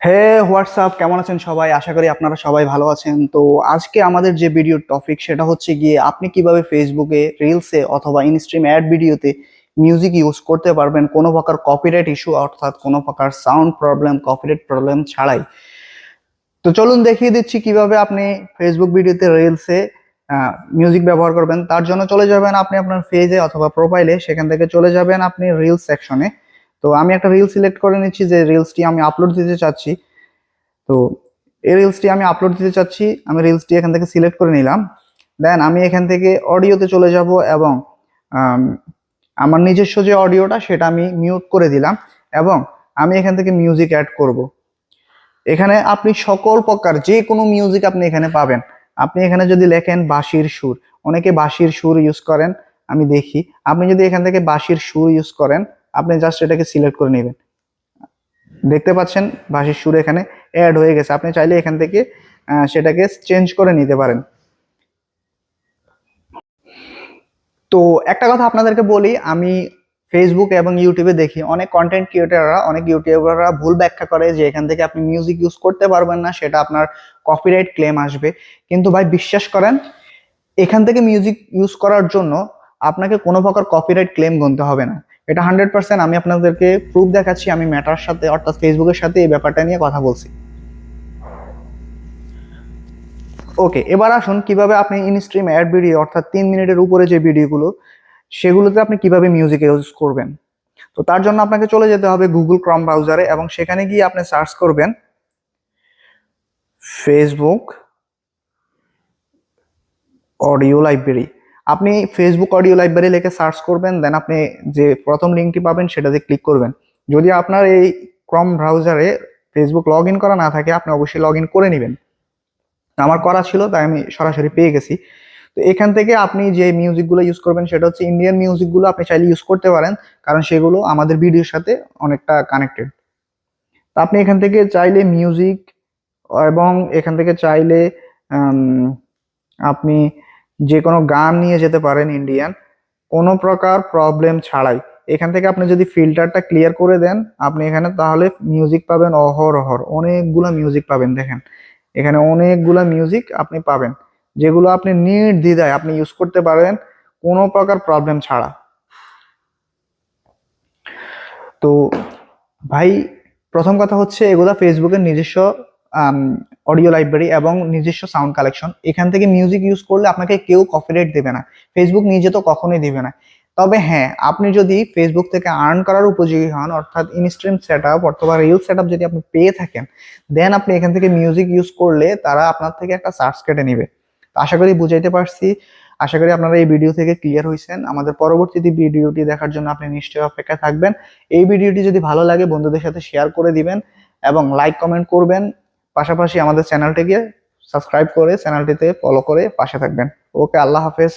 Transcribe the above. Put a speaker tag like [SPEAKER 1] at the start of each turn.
[SPEAKER 1] হে WhatsApp কেমন আছেন সবাই? আশা করি আপনারা সবাই ভালো আছেন। তো আজকে আমাদের যে ভিডিওর টপিক সেটা হচ্ছে গিয়ে আপনি কীভাবে ফেসবুকে রিলসে অথবা instream ad video music use করতে পারবেন, কোনো প্রকার কপিরাইট ইস্যু অর্থাৎ কোনো প্রকার সাউন্ড প্রবলেম কপিরাইট প্রবলেম ছাড়াই। তো চলুন দেখিয়ে দিচ্ছি কীভাবে আপনি ফেসবুক ভিডিওতে রিলসে মিউজিক ব্যবহার করবেন। তার জন্য চলে যাবেন আপনি আপনার পেজে অথবা প্রোফাইলে সেখান থেকে চলে যাবেন আপনি রিলস সেকশনে তো আমি একটা রিল সিলেক্ট করে নিচ্ছি যে রিলসটি আমি আপলোড দিতে চাচ্ছি। তো এই রিলসটি আমি আপলোড দিতে চাচ্ছি, আমি রিলসটি এখান থেকে সিলেক্ট করে নিলাম। দেন আমি এখান থেকে অডিওতে চলে যাব এবং আমার নিজস্ব যে অডিওটা সেটা আমি মিউট করে দিলাম এবং আমি এখান থেকে মিউজিক অ্যাড করব। এখানে আপনি সকল প্রকার যে কোনো মিউজিক আপনি এখানে পাবেন। আপনি এখানে যদি লেখেন বাঁশির সুর, অনেকে বাঁশির সুর ইউজ করেন, আমি দেখি। আপনি যদি এখান থেকে বাঁশির সুর ইউজ করেন আপনি জাস্ট এটাকে সিলেক্ট করে নেবেন। দেখতে পাচ্ছেন, বাঁশির সুর এখানে অ্যাড হয়ে গেছে। আপনি চাইলে এখান থেকে সেটাকে চেঞ্জ করে নিতে পারেন। তো একটা কথা আপনাদেরকে বলি, আমি ফেসবুক এবং ইউটিউবে দেখি, অনেক কন্টেন্ট ক্রিয়েটাররা অনেক ইউটিউবাররা ভুল ব্যাখ্যা করে যে এখান থেকে আপনি মিউজিক ইউজ করতে পারবেন না, সেটা আপনার কপিরাইট ক্লেম আসবে। কিন্তু ভাই, বিশ্বাস করেন, এখান থেকে মিউজিক ইউজ করার জন্য আপনাকে কোনো প্রকার কপিরাইট ক্লেম গুনতে হবে না। এটা হান্ড্রেড পার্সেন্ট আমি আপনাদেরকে প্রুফ দেখাচ্ছি, আমি ম্যাটার সাথে, অর্থাৎ ফেসবুকের সাথে এই ব্যাপারটা নিয়ে কথা বলছি। ওকে এবার আসুন কীভাবে আপনি ইনস্ট্রিম অ্যাড ভিডিও অর্থাৎ তিন মিনিটের উপরে যে ভিডিওগুলো সেগুলোতে আপনি কীভাবে মিউজিক ইউজ করবেন? তো তার জন্য আপনাকে চলে যেতে হবে গুগল ক্রম ব্রাউজারে এবং সেখানে গিয়ে আপনি সার্চ করবেন ফেসবুক অডিও লাইব্রেরি আপনি ফেসবুক অডিও লাইব্রেরি লিখে সার্চ করবেন দেন আপনি যে প্রথম লিঙ্কটি পাবেন সেটাতে ক্লিক করবেন। যদি আপনার এই ক্রম ব্রাউজারে ফেসবুক লগ করা না থাকে, আপনি অবশ্যই লগ করে নেবেন। আমার করা ছিল, তাই আমি সরাসরি পেয়ে গেছি। তো এখান থেকে আপনি যে মিউজিকগুলো ইউজ করবেন, সেটা হচ্ছে ইন্ডিয়ান মিউজিকগুলো আপনি চাইলে ইউজ করতে পারেন, কারণ সেগুলো আমাদের ভিডিওর সাথে অনেকটা কানেক্টেড তা আপনি এখান থেকে চাইলে মিউজিক এবং এখান থেকে চাইলে আপনি যে কোনো গান নিয়ে যেতে পারেন ইন্ডিয়ান কোনো প্রকার প্রবলেম ছাড়াই। এখান থেকে আপনি যদি ফিল্টারটা ক্লিয়ার করে দেন, আপনি এখানে তাহলে মিউজিক পাবেন অহর অহর অনেকগুলা মিউজিক পাবেন, দেখেন। এখানে অনেকগুলা মিউজিক আপনি পাবেন, যেগুলো আপনি নির্দ্বিধায় আপনি ইউজ করতে পারেন কোনো প্রকার প্রবলেম ছাড়া। তো ভাই, প্রথম কথা হচ্ছে এগুলা ফেসবুকের নিজস্ব অডিও লাইব্রেরি এবং নিজস্ব সাউন্ড কালেকশন এখান থেকে মিউজিক ইউজ করলে আপনাকে কেউ কপিরাইট দেবে না। ফেসবুক নিজে তো কখনোই দিবে না। তবে হ্যাঁ আপনি যদি ফেসবুক থেকে আর্ন করার উপযোগী হন, অর্থাৎ ইনস্ট্রিম সেট আপ অথবা রিল সেট যদি আপনি পেয়ে থাকেন দেন আপনি এখান থেকে মিউজিক ইউজ করলে তারা আপনার থেকে একটা চার্জ কেটে নেবে। আশা করি বুঝাইতে পারছি। আশা করি আপনারা এই ভিডিও থেকে ক্লিয়ার হয়েছেন আমাদের পরবর্তীতে ভিডিওটি দেখার জন্য আপনি নিশ্চয়ই অপেক্ষায় থাকবেন। এই ভিডিওটি যদি ভালো লাগে, বন্ধুদের সাথে শেয়ার করে দিবেন এবং লাইক কমেন্ট করবেন। পাশাপাশি আমাদের চ্যানেলটিকে সাবস্ক্রাইব করে চ্যানেলটিতে ফলো করে পাশে থাকবেন। ওকে আল্লাহ হাফেজ।